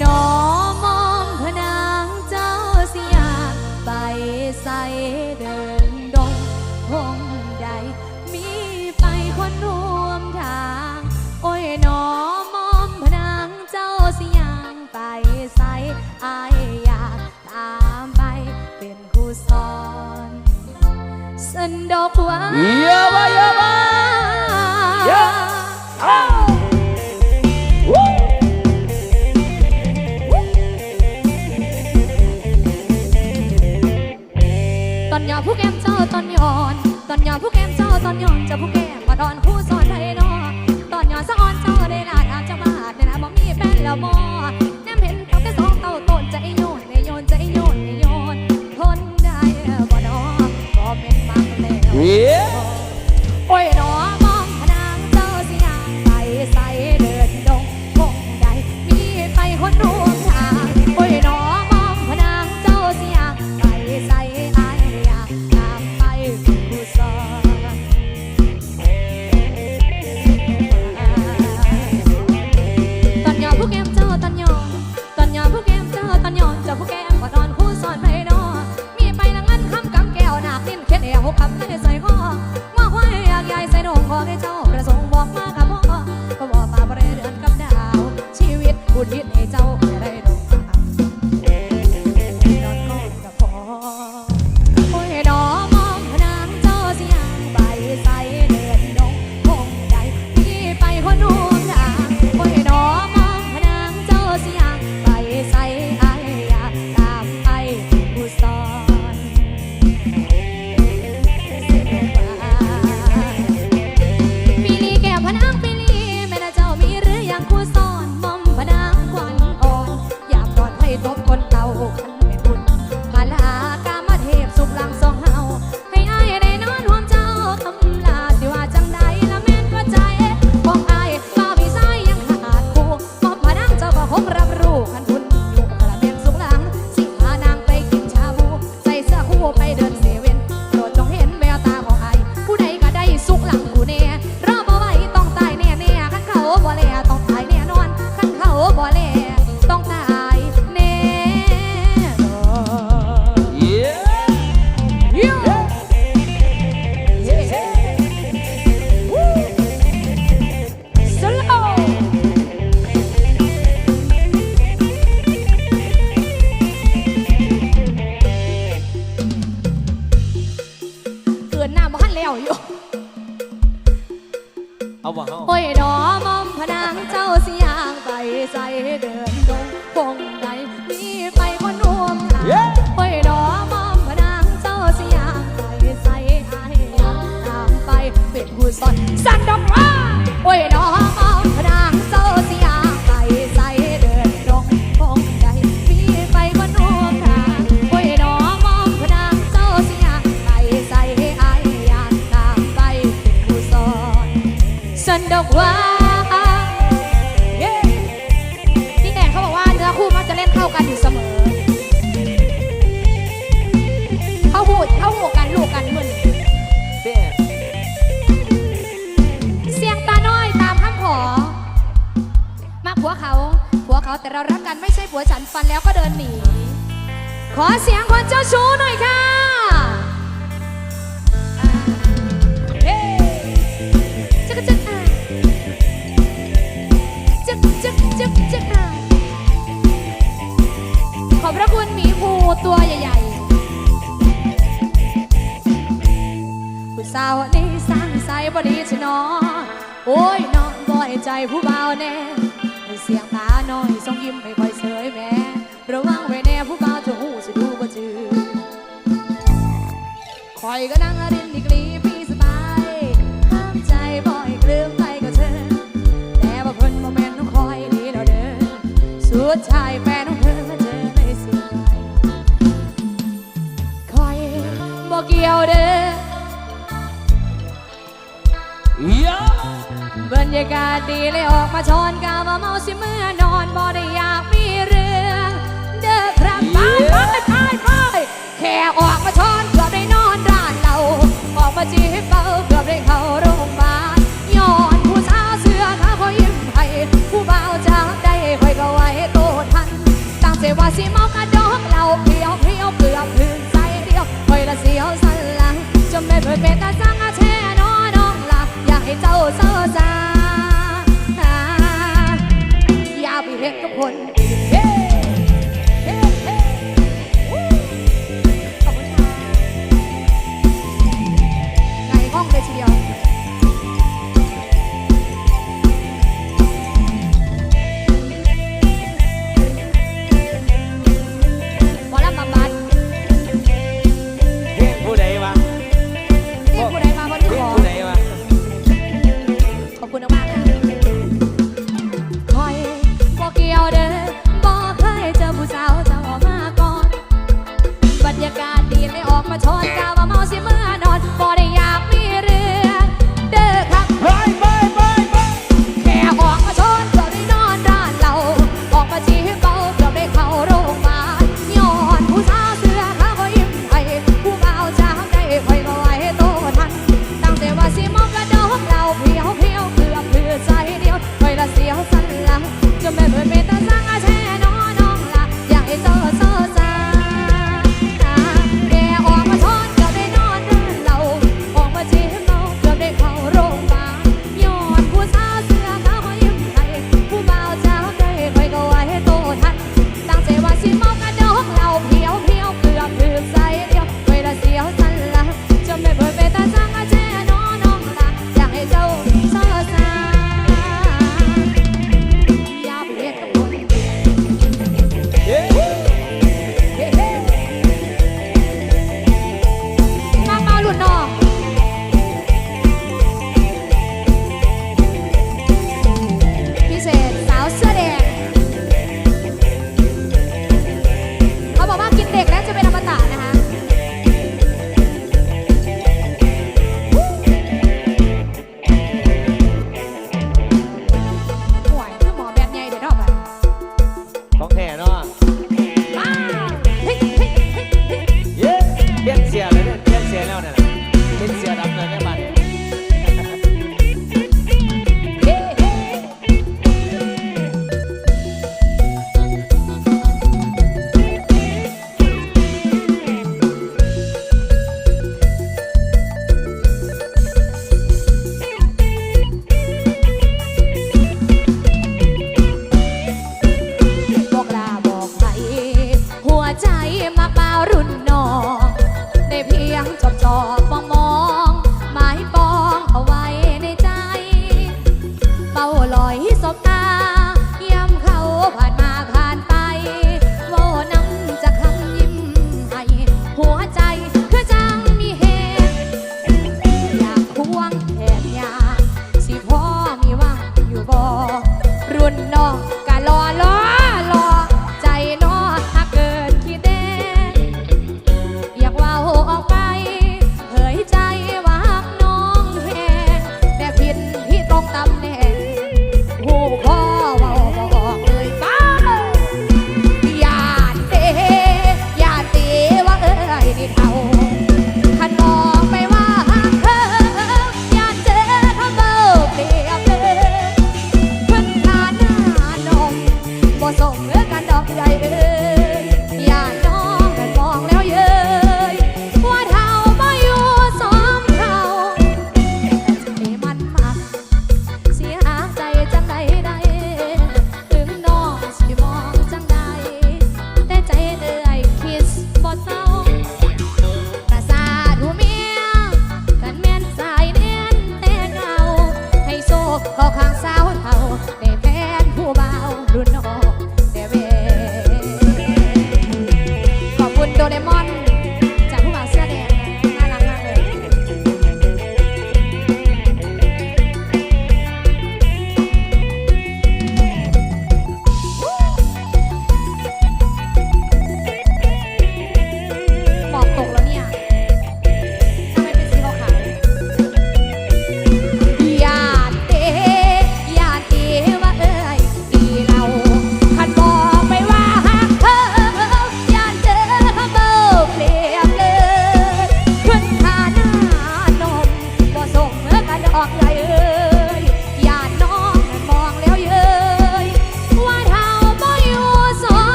หนอมอมพนางเจ้าเสียไปใส่เดินดงพงใด มีไปคนรวมทาง โอ้ยหนอมอมพนางเจ้าเสียงไปใส่อายอยากตามไปเป็นครูสอนสันดอกว่าเยอะวะเยอะวะ อนตอนผู้แก้มเจ้าตอนหยอนเจ้าผู้แก้มมาดอนผู้สอนไทยนอตอนหยอนสะออนเจ้าได้ลาดอาบจังบาดในนะบ่มีแฟนแล้วมอแนมเห็นเขาแต่สองเต้าต้นใจโยนในโยนใจโยนในโยนทนได้บ่นอก็เป็นมากแล้วโอ้ยหนอมองพนางเจ้าสิยางไปใส่เดินดงคงใดมีไปคนร่ เป็นผู้สอนสั่นดอกว่าโอ้ยดอมอมพนางเจ้าสิยไปใส่เดินดงคงใดมีไปคนร่วมทางโอ้ยดอมอมพนางเจ้าสิยไปใส่อายอยากตามไปเป็นผู้สอนสันดอกว่าพี่แอนเขาบอกว่าเนื้อคู่มักจะเล่นเข้ากันอยู่เสมอ เข้าหูเข้าหูกันลูกกัน ผัวเขาผัวเขาแต่เรารักกันไม่ใช่ผัวฉันฟันแล้วก็เดินหนี ขอเสียงคนเจ้าชู้หน่อยค่ะเฮ้จักจักอ่าจึกจึกจึกจึกอะขอบพระคุณหมีภูตัวใหญ่ๆผู้สาวนี่สร้างใสบดีชนอโอ้ยนอนบ่อยใจผู้บ่าวแน่ เสียงตาน้อยส่งยิ้มไม่ค่อยเสยแม่ระวังไว้แน่ผู้บ่าวจะหูสิดูบ่จือคอยก็นั่งรินดีกรีพี่สบายห้ามใจบ่อยกลืมไปกับเธอ แต่ว่าเพิ่นโมเมนต์ต้องคอยดีแล้วเด้อสุดท้ายแฟนของเธอมาเจอในสิ่งคอยบอกเกี่ยวเด้อ ยากาศดีเลยออกมาชอนกาว่าเมาสิเมื่อนอนบ่ได้อยากมีเรื่อง เด้อครับไปไปไปไปแค่ออกมาชอนเกือบได้นอนร้านเราออกมาจีบ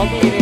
I'll be